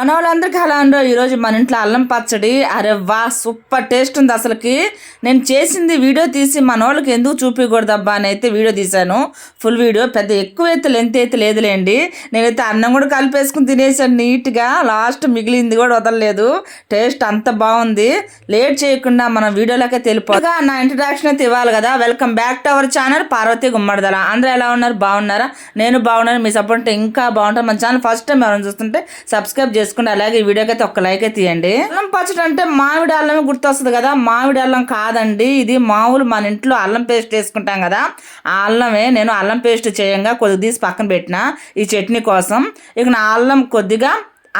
మన వాళ్ళందరికీ అలా ఉండో ఈరోజు మన ఇంట్లో అల్లం పచ్చడి. అరే వా సూపర్ టేస్ట్ ఉంది అసలుకి. నేను చేసింది వీడియో తీసి మన వాళ్ళకి ఎందుకు చూపించకూడదబ్బా అని అయితే వీడియో తీశాను. ఫుల్ వీడియో పెద్ద ఎక్కువ అయితే లెంత్ అయితే లేదులేండి. నేనైతే అన్నం కూడా కలిపేసుకుని తినేసాను నీట్గా. లాస్ట్ మిగిలింది కూడా వదలలేదు. టేస్ట్ అంత బాగుంది. లేట్ చేయకుండా మనం వీడియోలోకే తెలిపోగా నా ఇంట్రడక్షన్ అయితే ఇవ్వాలి కదా. Welcome back to our channel Parvathi Gummadidala అందరూ ఎలా ఉన్నారు? బాగున్నారా? నేను బాగున్నాను. మీ సపోర్ట్ ఇంకా బాగుంటారు మన ఛానల్ ఫస్ట్ టైం ఎవరైనా చూస్తుంటే సబ్స్క్రైబ్ చేసుకోండి అలాగే ఈ వీడియోకి అయితే ఒక లైక్ అయితే తీయండి. అల్లం పచ్చడి అంటే మామిడి అల్లమే గుర్తొస్తుంది కదా మామిడి అల్లం కాదండి ఇది మామూలు మన ఇంట్లో అల్లం పేస్ట్ వేసుకుంటాం కదా ఆ అల్లమే నేను అల్లం పేస్ట్ చేయంగా కొద్దిగా తీసి పక్కన పెట్టిన ఈ చట్నీ కోసం. ఇక నా అల్లం కొద్దిగా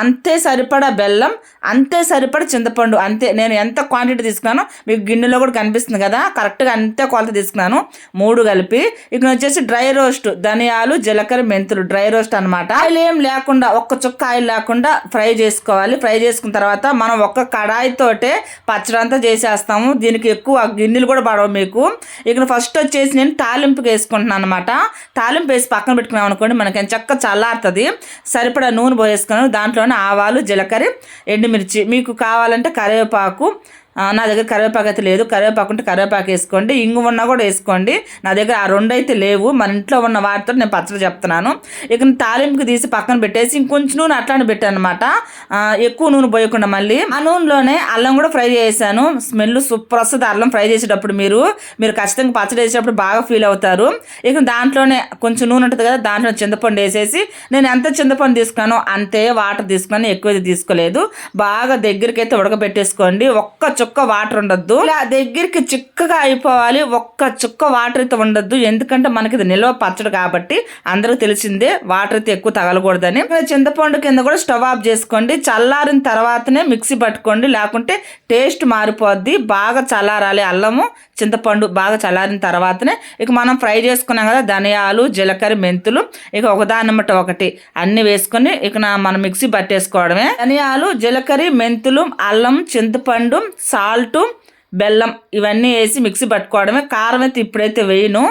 అంతే సరిపడా బెల్లం అంతే సరిపడా చింతపండు. అంతే నేను ఎంత క్వాంటిటీ తీసుకున్నానో మీకు గిన్నెలో కూడా కనిపిస్తుంది కదా కరెక్ట్గా అంతే కొలత తీసుకున్నాను. మూడు కలిపి ఇక్కడ వచ్చేసి డ్రై రోస్ట్ ధనియాలు జీలకర్ర మెంతులు డ్రై రోస్ట్ అనమాట ఆయిల్ ఏం లేకుండా ఒక్క చుక్క ఆయిల్ లేకుండా ఫ్రై చేసుకోవాలి. ఫ్రై చేసుకున్న తర్వాత మనం ఒక్క కడాయితోటే పచ్చడి అంతా చేసేస్తాము. దీనికి ఎక్కువ గిన్నెలు కూడా పడవు మీకు. ఇక్కడ ఫస్ట్ వచ్చేసి నేను తాలింపుకి వేసుకుంటున్నాను అనమాట తాలింపు వేసి పక్కన పెట్టుకున్నాం అనుకోండి మనకి చక్క చల్లారుతుంది. సరిపడా నూనె పోసేసుకున్నాను. ఆవాలు జీలకర్ర ఎండుమిర్చి. మీకు కావాలంటే కరివేపాకు నా దగ్గర కరివేపాకు అయితే లేదు. కరివేపాకు ఉంటే కరివేపాకు వేసుకోండి. ఇంగు ఉన్నా కూడా వేసుకోండి. నా దగ్గర ఆ రెండు అయితే లేవు. మన ఇంట్లో ఉన్న వాటితో నేను పచ్చడి చెప్తున్నాను. ఇక తాలింపుకి తీసి పక్కన పెట్టేసి ఇంకొంచెం నూనె అట్లానే పెట్టాను అనమాట ఎక్కువ నూనె పోయకుండా మళ్ళీ. ఆ నూనెలోనే అల్లం కూడా ఫ్రై చేశాను స్మెల్ సూపర్ వస్తుంది అల్లం ఫ్రై చేసేటప్పుడు మీరు. మీరు ఖచ్చితంగా పచ్చడి వేసేటప్పుడు బాగా ఫీల్ అవుతారు. ఇక దాంట్లోనే కొంచెం నూనె ఉంటుంది కదా దాంట్లో చింతపండు వేసేసి నేను ఎంత చింతపండు తీసుకున్నానో అంతే వాటర్ తీసుకున్నాను. ఎక్కువ తీసుకోలేదు. బాగా దగ్గరికైతే ఉడకబెట్టేసుకోండి. ఒక్క చుక్క వాటర్ ఉండొద్దు. ఇలా దగ్గరికి చిక్కగా అయిపోవాలి. ఒక్క చుక్క వాటర్ అయితే ఉండొద్దు. ఎందుకంటే మనకి ఇది నిల్వ పచ్చడి కాబట్టి అందరికి తెలిసిందే వాటర్ అయితే ఎక్కువ తగలకూడదని. చింతపండు కింద కూడా స్టవ్ ఆఫ్ చేసుకోండి. చల్లారిన తర్వాతనే మిక్సీ పట్టుకోండి. లేకుంటే టేస్ట్ మారిపోద్ది. బాగా చల్లారాలి అల్లము. చింతపండు బాగా చల్లారిన తర్వాతనే ఇక మనం ఫ్రై చేసుకున్నాం కదా ధనియాలు జీలకర్ర మెంతులు. ఇక ఒకదానమ్మట ఒకటి అన్ని వేసుకొని ఇక మనం మిక్సీ పట్టేసుకోవడమే. ధనియాలు జీలకర్ర మెంతులు అల్లం చింతపండు సాల్ట్ బెల్లం ఇవన్నీ వేసి మిక్సీ పట్టుకోవడమే. కారం అయితే ఇప్పుడైతే వేయను.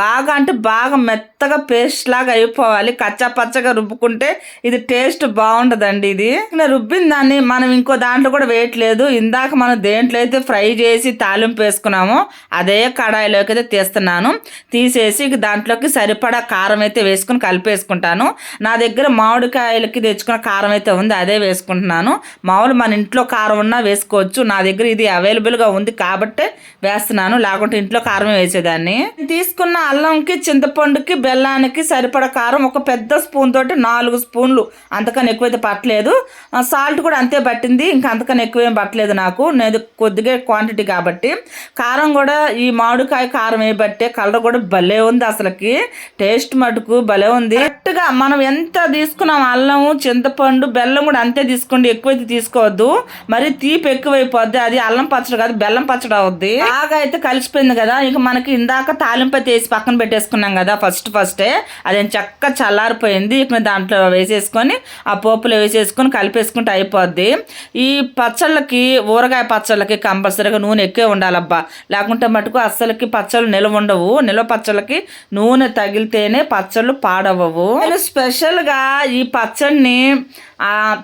బాగా అంటే బాగా మెత్తగా పేస్ట్ లాగా అయిపోవాలి. కచ్చా పచ్చగా రుబ్బుకుంటే ఇది టేస్ట్ బాగుండదండి ఇది. రుబ్బిన దాన్ని మనం ఇంకో దాంట్లో కూడా వేయట్లేదు. ఇందాక మనం దేంట్లో అయితే ఫ్రై చేసి తాలింపు వేసుకున్నామో అదే కడాయిలోకి అయితే తీస్తున్నాను. తీసేసి ఇక దాంట్లోకి సరిపడా కారం అయితే వేసుకుని కలిపేసుకుంటాను. నా దగ్గర మామిడికాయలకి తెచ్చుకున్న కారం అయితే ఉంది అదే వేసుకుంటున్నాను. మామూలు మన ఇంట్లో కారం ఉన్నా వేసుకోవచ్చు. నా దగ్గర ఇది అవైలబుల్గా ఉంది. కాబట్టే వేస్తున్నాను. లేకుంటే ఇంట్లో కారం వేసేదాన్ని. తీసుకున్న అల్లంకి చింతపండుకి బెల్లానికి సరిపడా కారం ఒక పెద్ద స్పూన్ తోటి నాలుగు స్పూన్లు. అంతకన్నా ఎక్కువైతే పట్టలేదు. సాల్ట్ కూడా అంతే పట్టింది. ఇంకా అంతకన్నా ఎక్కువేం పట్టలేదు నాకు. నేను కొద్దిగా క్వాంటిటీ కాబట్టి. కారం కూడా ఈ మామిడికాయ కారం వేయబట్టే కలర్ కూడా భలే ఉంది అసలుకి. టేస్ట్ మటుకు భలే ఉంది. కరెక్ట్గా మనం ఎంత తీసుకున్నాం? అల్లం చింతపండు బెల్లం కూడా అంతే తీసుకోండి. ఎక్కువైతే తీసుకోవద్దు. మరి తీపి ఎక్కువైపోద్ది. అది అల్లం పచ్చడి కాదు బెల్లం పచ్చడి అవుద్ది. బాగా అయితే కలిసిపోయింది కదా. ఇక మనకి ఇందాక తాలింపు వేసి పక్కన పెట్టేసుకున్నాం కదా ఫస్ట్ ఫస్టే. అది చక్క చల్లారిపోయింది. ఇక దాంట్లో వేసేసుకొని ఆ పోపులో వేసేసుకొని కలిపేసుకుంటే అయిపోద్ది. ఈ పచ్చళ్ళకి ఊరగాయ పచ్చళ్ళకి కంపల్సరీగా నూనె ఎక్కువే ఉండాలబ్బా. లేకుంటే మటుకు అస్సలకి పచ్చళ్ళు నిల్వ ఉండవు. నిల్వ పచ్చళ్ళకి నూనె తగిలితేనే పచ్చళ్ళు పాడవవు నేను స్పెషల్గా ఈ పచ్చడిని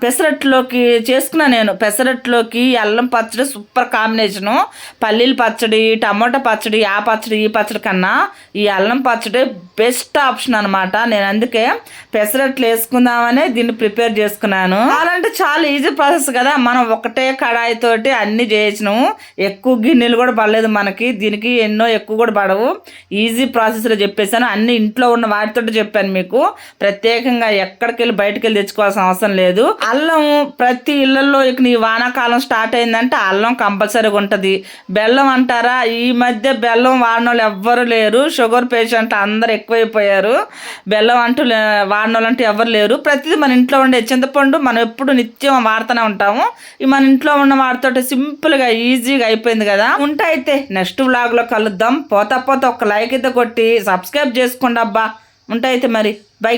పెసరట్లోకి చేసుకున్నా నేను. పెసరట్లోకి అల్లం పచ్చడి సూపర్ కాంబినేషను. పల్లీల పచ్చడి టమాటా పచ్చడి ఆ పచ్చడి ఈ పచ్చడి కన్నా ఈ అల్లం పచ్చడి బెస్ట్ ఆప్షన్ అనమాట నేను అందుకే పెసరట్లు వేసుకుందామనే దీన్ని ప్రిపేర్ చేసుకున్నాను. అలాంటి చాలా ఈజీ ప్రాసెస్ కదా. మనం ఒకటే కడాయి తోటి అన్ని చేసినాము ఎక్కువ గిన్నెలు కూడా పడలేదు మనకి. దీనికి ఎన్నో ఎక్కువ కూడా పడవు. ఈజీ ప్రాసెస్లో చెప్పేసాను అన్ని ఇంట్లో ఉన్న వాటితో చెప్పాను మీకు. ప్రత్యేకంగా ఎక్కడికి వెళ్ళి బయటకు వెళ్ళి తెచ్చుకోవాల్సిన అవసరం లేదు. లేదు. అల్లం ప్రతి ఇళ్ళలో ఇక నీ వానాకాలం స్టార్ట్ అయిందంటే అల్లం కంపల్సరీగా ఉంటుంది. బెల్లం అంటారా? ఈ మధ్య బెల్లం వాడిన వాళ్ళు ఎవ్వరు లేరు. షుగర్ పేషెంట్ అందరు ఎక్కువైపోయారు. బెల్లం అంటూ వాడిన వాళ్ళు అంటూ ఎవరు లేరు. ప్రతిదీ మన ఇంట్లో ఉండే చింతపండు మనం ఎప్పుడు నిత్యం వాడుతూనే ఉంటాము. ఈ మన ఇంట్లో ఉన్న వాటితో సింపుల్గా ఈజీగా అయిపోయింది కదా. ఉంటే అయితే నెక్స్ట్ వ్లాగ్లో కలుద్దాం. పోతా పోతా ఒక లైక్ అయితే కొట్టి సబ్స్క్రైబ్ చేసుకోండి అబ్బా. ఉంటాయితే మరి. బై.